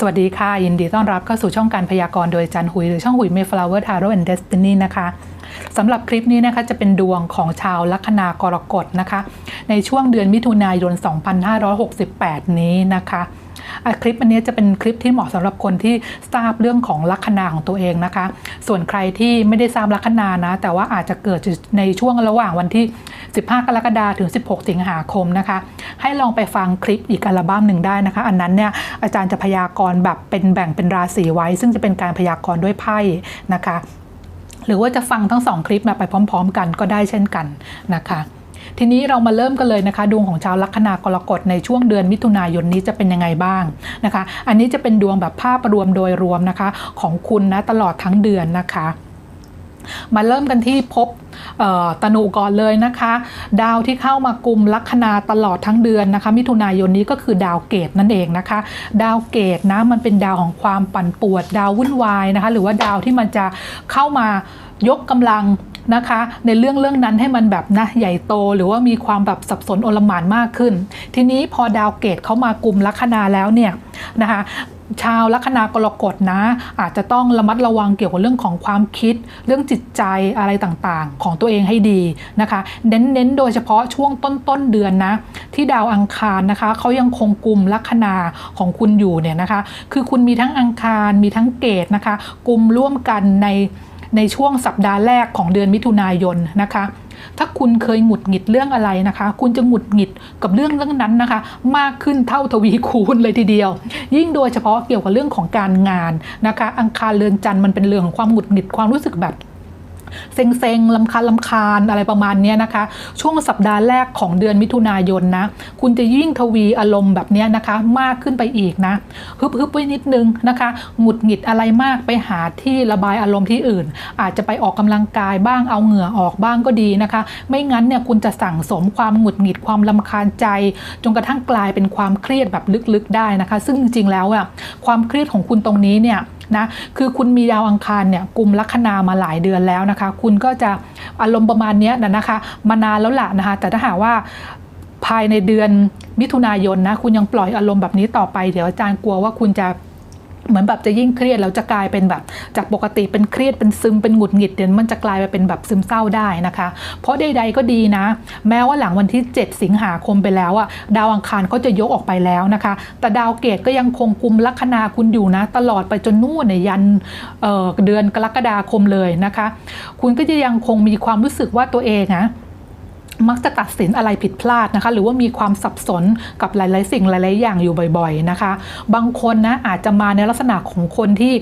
สวัสดีค่ะ ยินดีต้อนรับเข้าสู่ช่องการพยากรณ์โดยจันหุย หรือช่องหุย Mayflower Tarot and Destiny นะคะสำหรับคลิปนี้นะคะจะเป็นดวงของชาวลัคนากรกฎนะคะ ในช่วงเดือนมิถุนายน 2568 นี้นะคะ คลิปอันนี้จะเป็นคลิปที่เหมาะสำหรับคนที่ทราบเรื่องของลัคนาของตัวเองนะคะ ส่วนใครที่ไม่ได้ทราบลัคนานะ แต่ว่าอาจจะเกิดในช่วงระหว่างวันที่ 15 กรกฎาคมถึง 16 สิงหาคมนะคะ ให้ลองไปฟังคลิปอีกอัลบั้มหนึ่งได้นะคะ อันนั้นเนี่ยอาจารย์จะพยากรณ์แบบเป็นแบ่งเป็นราศีไว้ ซึ่งจะเป็นการพยากรณ์ด้วยไพ่นะคะ หรือว่าจะฟังทั้งสองคลิปมาไปพร้อม ๆ กันก็ได้เช่นกันนะคะ ทีนี้เรามาเริ่มกันเลยนะคะ ดวงของชาวลัคนากรกฎในช่วงเดือนมิถุนายนนี้จะเป็นยังไงบ้างนะคะ อันนี้จะเป็นดวงแบบภาพรวมโดยรวมนะคะ ของคุณนะตลอดทั้งเดือนนะคะมาเริ่มกันที่พเอ่อตนุก่อนเลยนะคะ ดาวที่เข้ามากลุ่มลัคนาตลอดทั้งเดือนนะคะ มิถุนายนนี้ก็คือดาวเกตนั่นเองนะคะ ดาวเกตนะมันเป็นดาวของความปั่นป่วนดาววุ่นวายนะคะ หรือว่าดาวที่มันจะเข้ามายกกำลัง นะคะ ในเรื่องเรื่องนั้นให้มันแบบนะใหญ่โตหรือว่ามีความแบบสับสนโอลหม่านมากขึ้น ทีนี้พอดาวเกตเขามากลุ่มลัคนาแล้วเนี่ยนะคะชาวลัคนากรกฎนะ อาจจะต้องระมัดระวังเกี่ยวกับเรื่องของความคิด เรื่องจิตใจอะไรต่างๆ ของตัวเองให้ดีนะคะเน้นๆโดยเฉพาะช่วงต้นๆเดือนนะ ที่ดาวอังคารนะคะเขายังคงกลุ่มลัคนาของคุณอยู่เนี่ยนะคะ คือคุณมีทั้งอังคารมีทั้งเกตนะคะกลุ่มร่วมกันใน ในช่วงสัปดาห์แรกของเดือนมิถุนายนนะคะ ถ้าคุณเคยหงุดหงิดเรื่องอะไรนะคะ คุณจะหงุดหงิดกับเรื่องเรื่องนั้นนะคะ มากขึ้นเท่าทวีคูณเลยทีเดียว ยิ่งโดยเฉพาะเกี่ยวกับเรื่องของการงานนะคะ อังคารเรือนจันทร์มันเป็นเรื่องของความหงุดหงิดความรู้สึกแบบ เซ็งๆลำคาญลำคาญอะไรประมาณนี้นะคะ ช่วงสัปดาห์แรกของเดือนมิถุนายนนะ คุณจะยิ่งทวีอารมณ์แบบนี้นะคะ มากขึ้นไปอีกนะฮึบฮึบไว้นิดนึงนะคะหงุดหงิดอะไรมากไปหาที่ระบายอารมณ์ที่อื่น อาจจะไปออกกำลังกายบ้างเอาเหงื่อออกบ้างก็ดีนะคะ ไม่งั้นเนี่ยคุณจะสั่งสมความหงุดหงิดความลำคาญใจ จนกระทั่งกลายเป็นความเครียดแบบลึกๆได้นะคะ ซึ่งจริงๆแล้วอะความเครียดของคุณตรงนี้เนี่ย นะคือคุณมีดาวอังคารเนี่ยกลุ่มลัคนามาหลายเดือนแล้วนะคะ คุณก็จะอารมณ์ประมาณนี้นะนะคะ มานานแล้วล่ะนะคะ แต่ถ้าหากว่าภายในเดือนมิถุนายนนะคุณยังปล่อยอารมณ์แบบนี้ต่อไป เดี๋ยวอาจารย์กลัวว่าคุณจะ เหมือนแบบจะยิ่งเครียดแล้วจะกลายเป็นแบบจากปกติเป็นเครียดเป็นซึมเป็นหงุดหงิดเดี๋ยวมันจะกลายไปเป็นแบบซึมเศร้าได้นะคะ เพราะใดๆก็ดีนะ แม้ว่าหลังวันที่ 7 สิงหาคมไปแล้วอะดาวอังคารก็จะยกออกไปแล้วนะคะ แต่ดาวเกตก็ยังคงกุมลัคนาคุณอยู่นะ ตลอดไปจนนู่นเนี่ยยันเเดือนกรกฎาคมเลยนะคะ คุณก็จะยังคงมีความรู้สึกว่าตัวเองนะ มักจะตัดสินอะไรผิดพลาดนะคะ หรือว่ามีความสับสนกับหลาย ๆ สิ่งหลาย ๆ อย่างอยู่บ่อย ๆ นะคะ บางคนนะอาจจะมาในลักษณะของคนที่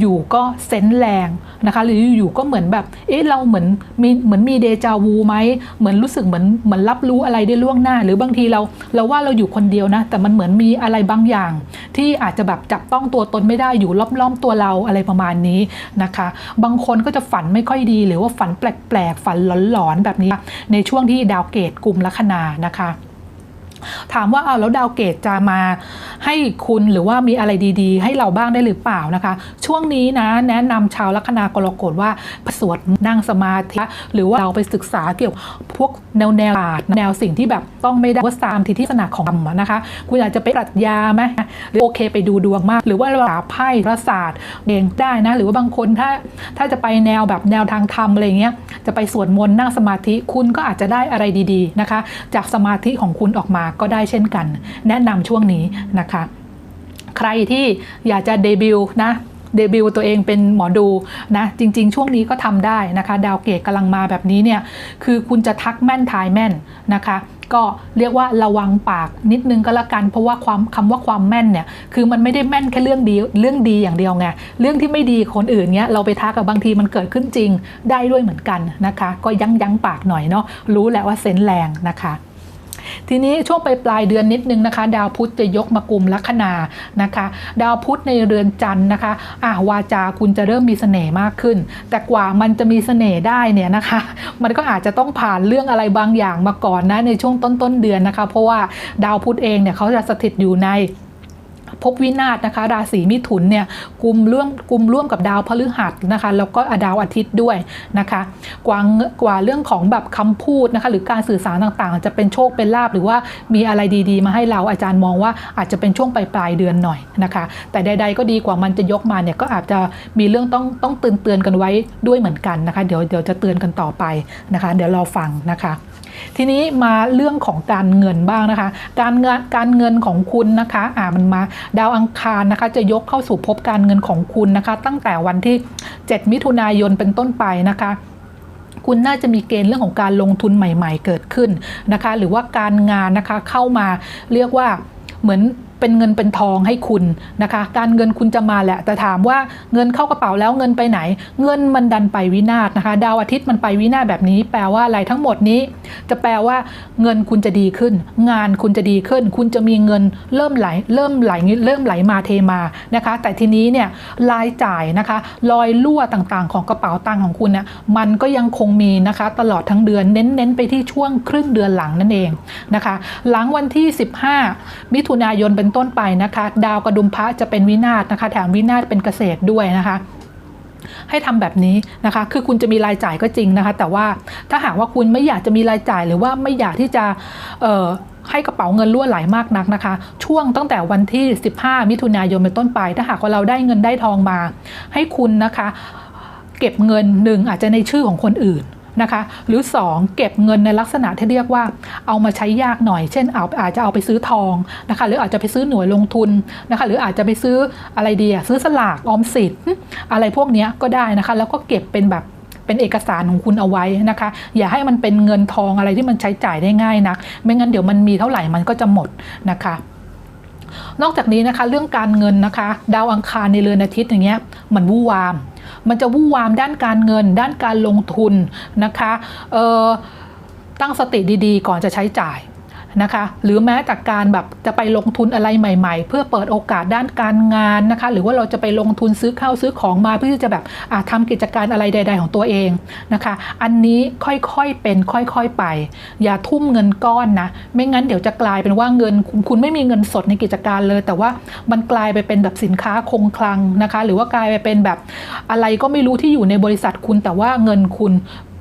อยู่ ๆ ก็เซนแรงนะคะ หรืออยู่ ๆ ก็เหมือนแบบ เอ๊ะ เราเหมือนมีเหมือนมีเดจาวูไหม เหมือนรู้สึกเหมือนเหมือนรับรู้อะไรได้ล่วงหน้า หรือบางทีเราเราว่าเราอยู่คนเดียวนะ แต่มันเหมือนมีอะไรบางอย่าง ที่อาจจะแบบจับต้องตัวตนไม่ได้อยู่ล้อม ๆ ตัวเราอะไรประมาณนี้นะคะ บางคนก็จะฝันไม่ค่อยดี หรือว่าฝันแปลก ๆ ฝันหลอน ๆ แบบนี้ในช่วงช่วงที่ดาวเกตกลุ่มลัคนานะคะ ถามว่าเอาแล้วดาวเกตจะมาให้คุณหรือว่ามีอะไรดีๆ ให้เราบ้างได้หรือเปล่านะคะ ช่วงนี้นะแนะนำชาวลัคนากรกฎว่าสวดนั่งสมาธิหรือว่าเราไปศึกษาเกี่ยวกับพวกแนวแนวศาสตร์แนวสิ่งที่แบบต้องไม่ได้ว่าตามทิศนาของธรรมนะคะ คุณอาจจะไปปรัชญาไหมหรือโอเคไปดูดวงมาก หรือว่าเราหาไพ่ประศาสตร์เองได้นะ หรือว่าบางคนถ้าถ้าจะไปแนวแบบแนวทางธรรมอะไรเงี้ยจะไปสวดมนต์นั่งสมาธิคุณก็อาจจะได้อะไรดีๆนะคะ จากสมาธิของคุณออกมาก็ได้เช่นกัน แนะนำช่วงนี้นะคะ ใครที่อยากจะเดบิวต์นะเดบิวตัวเองเป็นหมอดูนะจริง ๆ ช่วงนี้ก็ทำได้นะคะ ดาวเกตกำลังมาแบบนี้เนี่ยคือคุณจะทักแม่นทายแม่นนะคะ ก็เรียกว่าระวังปากนิดนึงก็แล้วกัน เพราะว่าความคำว่าความแม่นเนี่ยคือมันไม่ได้แม่นแค่เรื่องดีเรื่องดีอย่างเดียวไงเรื่องที่ไม่ดีคนอื่นเนี้ยเราไปทักกับบางทีมันเกิดขึ้นจริงได้ด้วยเหมือนกันนะคะ ก็ยั้งยั้งปากหน่อยเนาะรู้แหละว่าเซนแรงนะคะ ทีนี้ช่วงไปปลายเดือนนิดนึงนะคะ ดาวพุธจะยกมากลุ่มลัคนานะคะ ดาวพุธในเรือนจันทร์นะคะอ่าวาจาคุณจะเริ่มมีเสน่ห์มากขึ้น แต่กว่ามันจะมีเสน่ห์ได้เนี่ยนะคะ มันก็อาจจะต้องผ่านเรื่องอะไรบางอย่างมาก่อนนะในช่วงต้นต้นเดือนนะคะ เพราะว่าดาวพุธเองเนี่ยเขาจะสถิตอยู่ใน พบวินาศนะคะ ราศีมิถุนเนี่ยกลุ่มร่วมกลุ่มร่วมกับดาวพฤหัสนะคะ แล้วก็ดาวอาทิตย์ด้วยนะคะกว่ากว่าเรื่องของแบบคำพูดนะคะ หรือการสื่อสารต่างๆ จะเป็นโชคเป็นลาบหรือว่ามีอะไรดีๆ มาให้เราอาจารย์มองว่าอาจจะเป็นช่วงปลายปลายๆเดือนหน่อยนะคะ แต่ใด ๆ ก็ดีกว่ามันจะยกมาเนี่ยก็อาจจะมีเรื่องต้องต้องเตือนเตือนกันไว้ด้วยเหมือนกันนะคะ เดี๋ยวเดี๋ยวจะเตือนกันต่อไปนะคะ เดี๋ยวรอฟังนะคะ ทีนี้มาเรื่องของการเงินบ้างนะคะ การเงินการเงินของคุณนะคะอ่ามันมาดาวอังคารนะคะ จะยกเข้าสู่ภพการเงินของคุณนะคะ ตั้งแต่วันที่ 7 มิถุนายนเป็นต้นไปนะคะคุณน่าจะมีเกณฑ์เรื่องของการลงทุนใหม่ ๆ เกิดขึ้นนะคะ หรือว่าการงานนะคะเข้ามาเรียกว่าเหมือน เป็นเงินเป็นทองให้คุณนะคะ การเงินคุณจะมาแหละ แต่ถามว่าเงินเข้ากระเป๋าแล้วเงินไปไหน เงินมันดันไปวินาศนะคะ ดาวอาทิตย์มันไปวินาศแบบนี้ แปลว่าอะไรทั้งหมดนี้ จะแปลว่าเงินคุณจะดีขึ้น งานคุณจะดีขึ้น คุณจะมีเงินเริ่มไหล เริ่มไหลเริ่มไหลมาเทมานะคะ แต่ทีนี้เนี่ยรายจ่ายนะคะรอยรั่วต่างๆ ของกระเป๋าตังค์ของคุณเนี่ยมันก็ยังคงมีนะคะ ตลอดทั้งเดือนเน้นๆไปที่ช่วงครึ่งเดือนหลังนั่นเองนะคะ หลังวันที่ 15 มิถุนายนเป็นต้นไปนะคะ ดาวกระดุมพระจะเป็นวินาศนะคะ แถมวินาศเป็นเกษตรด้วยนะคะให้ทำแบบนี้นะคะ คือคุณจะมีรายจ่ายก็จริงนะคะ แต่ว่าถ้าหากว่าคุณไม่อยากจะมีรายจ่ายหรือว่าไม่อยากที่จะเให้กระเป๋าเงินรั่วไหลามากนักนะคะ ช่วงตั้งแต่วันที่ 15 มิถุนายนเป็นต้นไป ถ้าหากว่าเราได้เงินได้ทองมา ให้คุณนะคะ เก็บเงินหนึ่งอาจจะในชื่อของคนอื่น นะคะ หรือ 2 เก็บเงินในลักษณะที่เรียกว่าเอามาใช้ยากหน่อย เช่นเอาอาจจะเอาไปซื้อทองนะคะ หรืออาจจะไปซื้อหน่วยลงทุนนะคะ หรืออาจจะไปซื้ออะไรดีอะซื้อสลากออมสินอะไรพวกนี้ก็ได้นะคะ แล้วก็เก็บเป็นแบบเป็นเอกสารของคุณเอาไว้นะคะ อย่าให้มันเป็นเงินทองอะไรที่มันใช้จ่ายได้ง่ายนัก ไม่งั้นเดี๋ยวมันมีเท่าไหร่มันก็จะหมดนะคะนอกจากนี้นะคะเรื่องการเงินนะคะ ดาวอังคารในเรือนอาทิตย์อย่างเงี้ยมันวู่วาม มันจะวู่วามด้านการเงิน ด้านการลงทุนนะคะตั้งสติดีๆ ก่อนจะใช้จ่าย นะคะ หรือแม้แต่การแบบจะไปลงทุนอะไรใหม่ ๆ เพื่อเปิดโอกาสด้านการงานนะคะ หรือว่าเราจะไปลงทุนซื้อข้าวซื้อของมาเพื่อที่จะแบบอะทำกิจการอะไรใด ๆ ของตัวเองนะคะ อันนี้ค่อยๆเป็นค่อยๆไป อย่าทุ่มเงินก้อนนะไม่งั้นเดี๋ยวจะกลายเป็นว่าเงินคุณคุณไม่มีเงินสดในกิจการเลย แต่ว่ามันกลายไปเป็นแบบสินค้าคงคลังนะคะ หรือว่ากลายไปเป็นแบบอะไรก็ไม่รู้ที่อยู่ในบริษัทคุณแต่ว่าเงินคุณ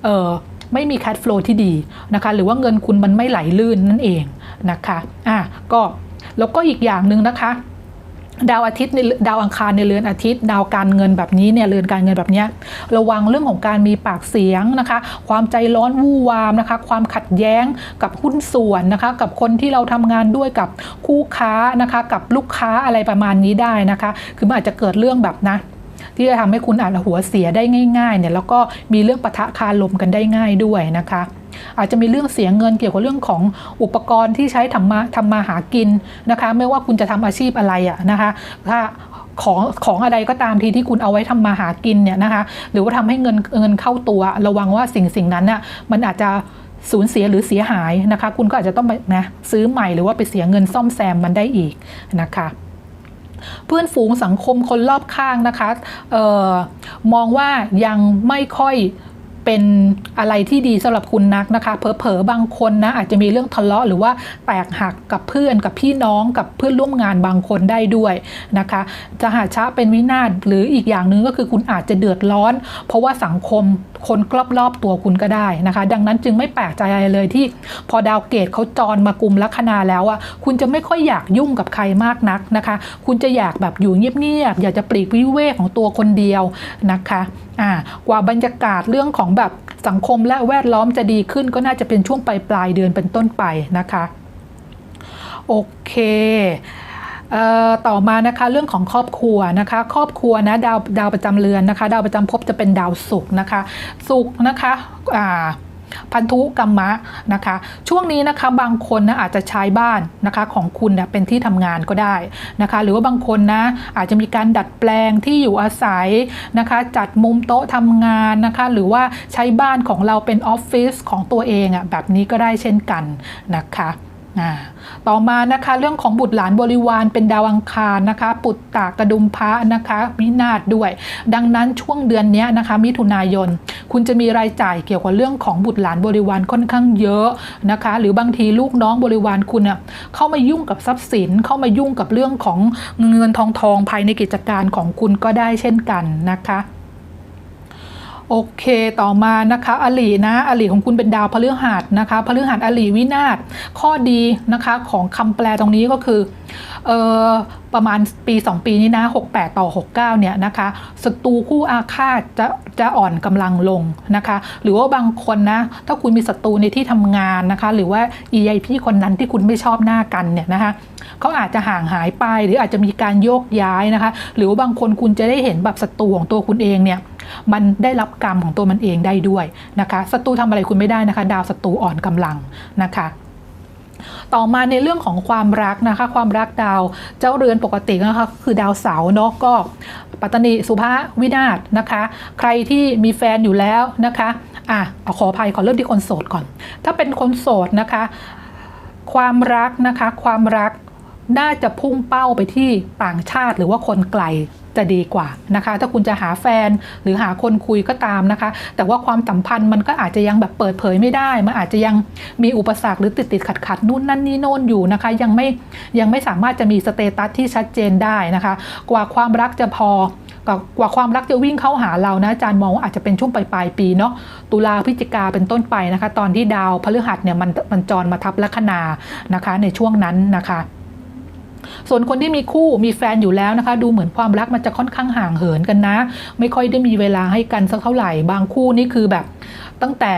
เออ ไม่มี cash flow ที่ดีนะคะ หรือว่าเงินคุณมันไม่ไหลลื่นนั่นเองนะคะอะก็แล้วก็อีกอย่างหนึ่งนะคะดาวอาทิตย์ในดาวอังคารในเรือนอาทิตย์ ดาวการเงินแบบนี้เนี่ยเรือนการเงินแบบเนี้ยระวังเรื่องของการมีปากเสียงนะคะ ความใจร้อนวู่วามนะคะ ความขัดแย้งกับหุ้นส่วนนะคะ กับคนที่เราทำงานด้วยกับคู่ค้านะคะ กับลูกค้าอะไรประมาณนี้ได้นะคะ คือมันอาจจะเกิดเรื่องแบบนะ ที่จะทำให้คุณอาจจะหัวเสียได้ง่ายๆเนี่ยแล้วก็มีเรื่องปะทะคารลมกันได้ง่ายด้วยนะคะ อาจจะมีเรื่องเสียเงินเกี่ยวกับเรื่องของอุปกรณ์ที่ใช้ทำมาทำมาหากินนะคะ ไม่ว่าคุณจะทำอาชีพอะไรอะนะคะถ้าของของอะไรก็ตามทีที่คุณเอาไว้ทำมาหากินเนี่ยนะคะ หรือว่าทำให้เงินเงินเข้าตัว ระวังว่าสิ่งสิ่งนั้นน่ะมันอาจจะสูญเสียหรือเสียหายนะคะ คุณก็อาจจะต้องไปนะซื้อใหม่หรือว่าไปเสียเงินซ่อมแซมมันได้อีกนะคะ เพื่อนฝูงสังคมคนรอบข้างนะคะออมองว่ายังไม่ค่อย เป็นอะไรที่ดีสำหรับคุณนักนะคะเผลอๆบางคนนะอาจจะมีเรื่องทะเลาะหรือว่าแตกหักกับเพื่อนกับพี่น้องกับเพื่อนร่วมงานบางคนได้ด้วยนะคะจะหาช้าเป็นวินาศหรืออีกอย่างหนึ่งก็คือคุณอาจจะเดือดร้อน เพราะว่าสังคมคนรอบๆตัวคุณก็ได้นะคะ ดังนั้นจึงไม่แปลกใจอะไรเลยที่พอดาวเกตเขาจรมากลุ่มลัคนาแล้วอะคุณจะไม่ค่อยอยากยุ่งกับใครมากนักนะคะ คุณจะอยากแบบอยู่เงียบๆอยากจะปลีกวิเวกของตัวคนเดียวนะคะอ่ากว่าบรรยากาศเรื่องของแบบสังคมและแวดล้อมจะดีขึ้นก็น่าจะเป็นช่วงปลายปลายเดือนเป็นต้นไปนะคะโอเคต่อมานะคะเรื่องของครอบครัวนะคะ ครอบครัวนะดาวดาวประจำเรือนนะคะ ดาวประจำภพจะเป็นดาวศุกร์นะคะศุกร์นะคะอ่า พันธุกรรมะนะคะ ช่วงนี้นะคะบางคนนะอาจจะใช้บ้านนะคะของคุณเนี่ยเป็นที่ทำงานก็ได้นะคะ หรือว่าบางคนนะอาจจะมีการดัดแปลงที่อยู่อาศัยนะคะ จัดมุมโต๊ะทำงานนะคะ หรือว่าใช้บ้านของเราเป็นออฟฟิศของตัวเองอะ่ะแบบนี้ก็ได้เช่นกันนะคะ ต่อมานะคะเรื่องของบุตรหลานบริวารเป็นดาวอังคารนะคะ ปุตตากระดุมพระนะคะวินาศด้วย ดังนั้นช่วงเดือนนี้นะคะ มิถุนายน คุณจะมีรายจ่ายเกี่ยวกับเรื่องของบุตรหลานบริวารค่อนข้างเยอะนะคะ หรือบางทีลูกน้องบริวารคุณอะเข้ามายุ่งกับทรัพย์สิน เข้ามายุ่งกับเรื่องของเงินทองทองภายในกิจการของคุณก็ได้เช่นกันนะคะ โอเคต่อมานะคะอลีนะอลีของคุณเป็นดาวพฤหัสนะคะพฤหัสอลีวินาศข้อดีนะคะของคำแปลตรงนี้ก็คือเออประมาณปี 2 ปีนี้นะ 68 ต่อ 69 เนี่ยนะคะศัตรูคู่อาฆาตจะจะอ่อนกำลังลงนะคะ หรือว่าบางคนนะ ถ้าคุณมีศัตรูในที่ทำงานนะคะ หรือว่า EIP คนนั้นที่คุณไม่ชอบหน้ากันเนี่ยนะคะเขาอาจจะห่างหายไปหรืออาจจะมีการโยกย้ายนะคะ หรือว่าบางคนคุณจะได้เห็นแบบศัตรูของตัวคุณเองเนี่ย มันได้รับกรรมของตัวมันเองได้ด้วยนะคะศัตรูทำอะไรคุณไม่ได้นะคะ ดาวศัตรูอ่อนกำลังนะคะต่อมาในเรื่องของความรักนะคะ ความรักดาวเจ้าเรือนปกตินะคะคือดาวเสาร์เนาะก็ปัตตนิสุภาวินาศนะคะ ใครที่มีแฟนอยู่แล้วนะคะอะขออภัยขอเริ่มที่คนโสดก่อน ถ้าเป็นคนโสดนะคะ ความรักนะคะ ความรัก น่าจะพุ่งเป้าไปที่ต่างชาติหรือว่าคนไกลจะดีกว่านะคะ ถ้าคุณจะหาแฟนหรือหาคนคุยก็ตามนะคะ แต่ว่าความสัมพันธ์มันก็อาจจะยังแบบเปิดเผยไม่ได้ มันอาจจะยังมีอุปสรรคหรือติดติดขัดขัดนู่นนั่นนี่โน่นอยู่นะคะ ยังไม่ยังไม่สามารถจะมีสเตตัสที่ชัดเจนได้นะคะ กว่าความรักจะพอกว่าความรักจะวิ่งเข้าหาเรานะอาจารย์มองว่าอาจจะเป็นช่วงปลายปลายปีเนาะตุลาพฤศจิกาเป็นต้นไปนะคะ ตอนที่ดาวพฤหัสเนี่ยมันมันจรมาทับลัคนานะคะ ในช่วงนั้นนะคะ ส่วนคนที่มีคู่มีแฟนอยู่แล้วนะคะ ดูเหมือนความรักมันจะค่อนข้างห่างเหินกันนะ ไม่ค่อยได้มีเวลาให้กันสักเท่าไหร่ บางคู่นี่คือแบบตั้งแต่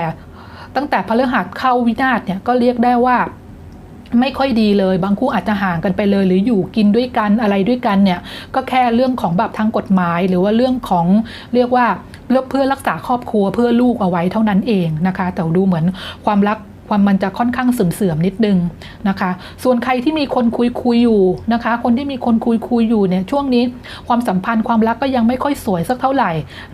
ตั้งแต่พฤหัสเข้าวินาศเนี่ยก็เรียกได้ว่าไม่ค่อยดีเลย บางคู่อาจจะห่างกันไปเลย หรืออยู่กินด้วยกันอะไรด้วยกันเนี่ย ก็แค่เรื่องของแบบทางกฎหมาย หรือว่าเรื่องของเรียกว่าเพื่อเพื่อรักษาครอบครัวเพื่อลูกเอาไว้เท่านั้นเองนะคะ แต่ดูเหมือนความรัก ความมันจะค่อนข้างเสื่อมๆนิดนึงนะคะ ส่วนใครที่มีคนคุยคุยอยู่นะคะ คนที่มีคนคุยคุยอยู่เนี่ยช่วงนี้ความสัมพันธ์ความรักก็ยังไม่ค่อยสวยสักเท่าไหร่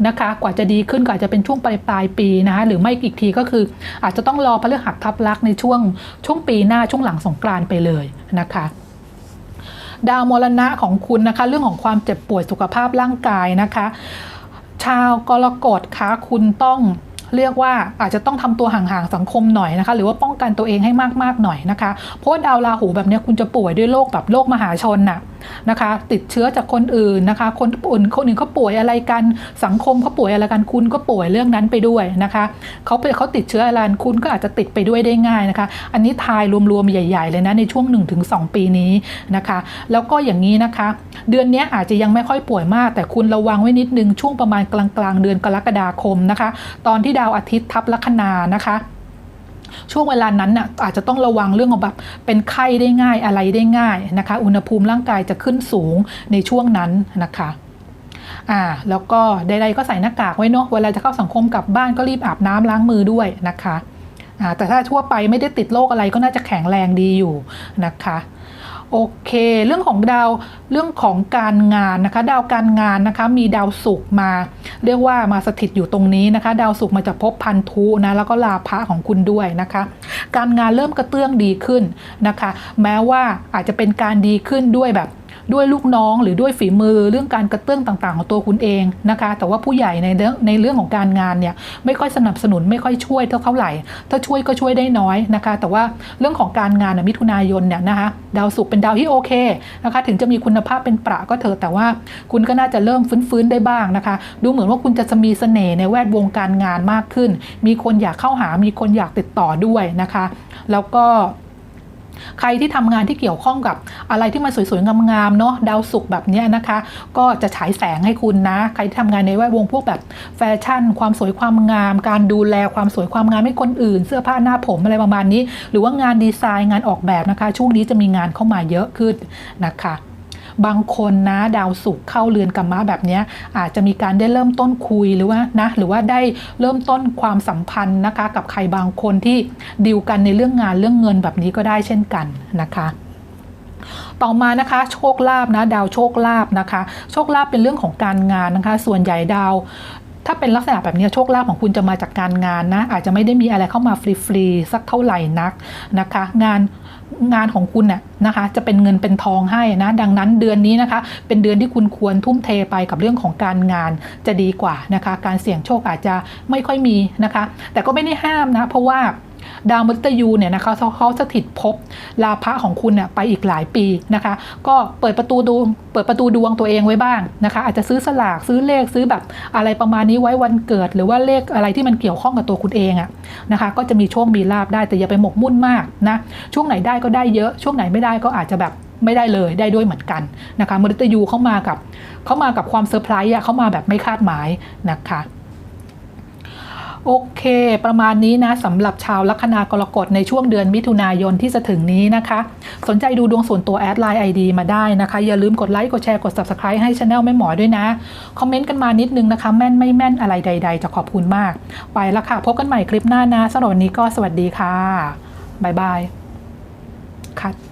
นะคะ กว่าจะดีขึ้นก็อาจจะเป็นช่วงปลายปลายปีนะคะหรือไม่อีกทีก็คือ อาจจะต้องรอพฤหัสทับลักในช่วงช่วงปีหน้าช่วงหลังสงกรานไปเลยนะคะดาวมรณะของคุณนะคะ เรื่องของความเจ็บป่วยสุขภาพร่างกายนะคะ ชาวกรกฎคะคุณต้อง เรียกว่าอาจจะต้องทำตัวห่างๆสังคมหน่อยนะคะ หรือว่าป้องกันตัวเองให้มากๆหน่อยนะคะ เพราะว่าดาวราหูแบบนี้คุณจะป่วยด้วยโรคแบบโรคมหาชนน่ะ นะคะ ติดเชื้อจากคนอื่นนะคะ คนอื่นคนอื่นเขาป่วยอะไรกันสังคมเขาป่วยอะไรกันคุณก็ป่วยเรื่องนั้นไปด้วยนะคะเขาไปเขาติดเชื้ออะไรคุณก็อาจจะติดไปด้วยได้ง่ายนะคะ อันนี้ทายรวมๆใหญ่ๆเลยนะในช่วง 1-2 ปีนี้นะคะ แล้วก็อย่างนี้นะคะ เดือนนี้อาจจะยังไม่ค่อยป่วยมาก แต่คุณระวังไว้นิดนึงช่วงประมาณกลางๆ เดือนกรกฎาคมนะคะ ตอนที่ดาวอาทิตย์ทับลัคนานะคะ ช่วงเวลานั้นน่ะอาจจะต้องระวังเรื่องของแบบเป็นไข้ได้ง่ายอะไรได้ง่ายนะคะ อุณหภูมิร่างกายจะขึ้นสูงในช่วงนั้นนะคะอ่าแล้วก็ใดๆก็ใส่หน้ากากไว้เนาะเวลาจะเข้าสังคมกลับบ้านก็รีบอาบน้ำล้างมือด้วยนะคะอ่าแต่ถ้าทั่วไปไม่ได้ติดโรคอะไรก็น่าจะแข็งแรงดีอยู่นะคะ โอเค เรื่องของดาวเรื่องของการงานนะคะ ดาวการงานนะคะมีดาวศุกร์มา เรียกว่ามาสถิตอยู่ตรงนี้นะคะ ดาวศุกร์มาจากภพพันธุนะแล้วก็ลาภะของคุณด้วยนะคะ การงานเริ่มกระเตื้องดีขึ้นนะคะ แม้ว่าอาจจะเป็นการดีขึ้นด้วยแบบ ด้วยลูกน้องหรือด้วยฝีมือเรื่องการกระเตื้องต่าง ๆ ของตัวคุณเองนะคะ แต่ว่าผู้ใหญ่ในเรื่องในเรื่องของการงานเนี่ยไม่ค่อยสนับสนุนไม่ค่อยช่วยเท่าเท่าไหร่ ถ้าช่วยก็ช่วยได้น้อยนะคะ แต่ว่าเรื่องของการงานน่ะมิถุนายนเนี่ยนะคะดาวศุกร์เป็นดาวที่โอเคนะคะ ถึงจะมีคุณภาพเป็นประก็เถอะแต่ว่าคุณก็น่าจะเริ่มฟื้นๆได้บ้างนะคะ ดูเหมือนว่าคุณจะมีเสน่ห์ในแวดวงการงานมากขึ้น มีคนอยากเข้าหามีคนอยากติดต่อด้วยนะคะ แล้วก็ ใครที่ทำงานที่เกี่ยวข้องกับอะไรที่มันสวยๆงามๆเนาะดาวสุกแบบนี้นะคะ ก็จะฉายแสงให้คุณนะ ใครที่ทำงานในแวดวงพวกแบบแฟชั่น ความสวยความงาม การดูแลความสวยความงามให้คนอื่น เสื้อผ้าหน้าผมอะไรประมาณนี้ หรือว่างานดีไซน์งานออกแบบนะคะ ช่วงนี้จะมีงานเข้ามาเยอะขึ้นนะคะ บางคนนะดาวศุกร์เข้าเรือนกรรมะแบบนี้อาจจะมีการได้เริ่มต้นคุยหรือว่านะหรือว่าได้เริ่มต้นความสัมพันธ์นะคะ กับใครบางคนที่ดีลกันในเรื่องงานเรื่องเงินแบบนี้ก็ได้เช่นกันนะคะต่อมานะคะโชคลาภนะดาวโชคลาภนะคะ โชคลาภเป็นเรื่องของการงานนะคะ ส่วนใหญ่ดาว ถ้าเป็นลักษณะแบบนี้โชคลาภของคุณจะมาจากการงานนะอาจจะไม่ได้มีอะไรเข้ามาฟรีๆสักเท่าไหร่นักนะคะ งาน งานของคุณน่ยนะคะจะเป็นเงินเป็นทองให้นะดังนั้นเดือนนี้นะคะ เป็นเดือนที่คุณควรทุ่มเทไปกับเรื่องของการงานจะดีกว่านะคะ การเสี่ยงโชคอาจจะไม่ค่อยมีนะคะ แต่ก็ไม่ได้ห้ามนะเพราะว่า ดาวมฤตยูเนี่ยนะคะเขาสถิตภพลาภะของคุณเนี่ยไปอีกหลายปีนะคะ ก็เปิดประตูดูเปิดประตูดวงตัวเองไว้บ้างนะคะ อาจจะซื้อสลากซื้อเลขซื้อแบบอะไรประมาณนี้ไว้วันเกิด หรือว่าเลขอะไรที่มันเกี่ยวข้องกับตัวคุณเองอะนะคะ ก็จะมีโชคมีลาบได้แต่อย่าไปหมกมุ่นมากนะช่วงไหนได้ก็ได้เยอะ ช่วงไหนไม่ได้ก็อาจจะแบบไม่ได้เลยได้ด้วยเหมือนกันนะคะมฤตยูเข้ามากับเข้ามากับความเซอร์ไพรส์อะเข้ามาแบบไม่คาดหมายนะคะ โอเค ประมาณนี้นะสำหรับชาวลัคนากรกฎในช่วงเดือนมิถุนายนที่จะถึงนี้นะคะ สนใจดูดวงส่วนตัวแอดไลน์ไอดีมาได้นะคะ อย่าลืมกดไลค์ กดแชร์ กด Subscribe ให้ช anel แม่หมอด้วยนะ คอมเมนต์กันมานิดนึงนะคะ แม่นไม่แม่นอะไรใด ๆ จะขอบคุณมาก ไปแล้วค่ะ พบกันใหม่คลิปหน้านะสำหรับวันนี้ก็สวัสดีค่ะบ๊ายบายคัด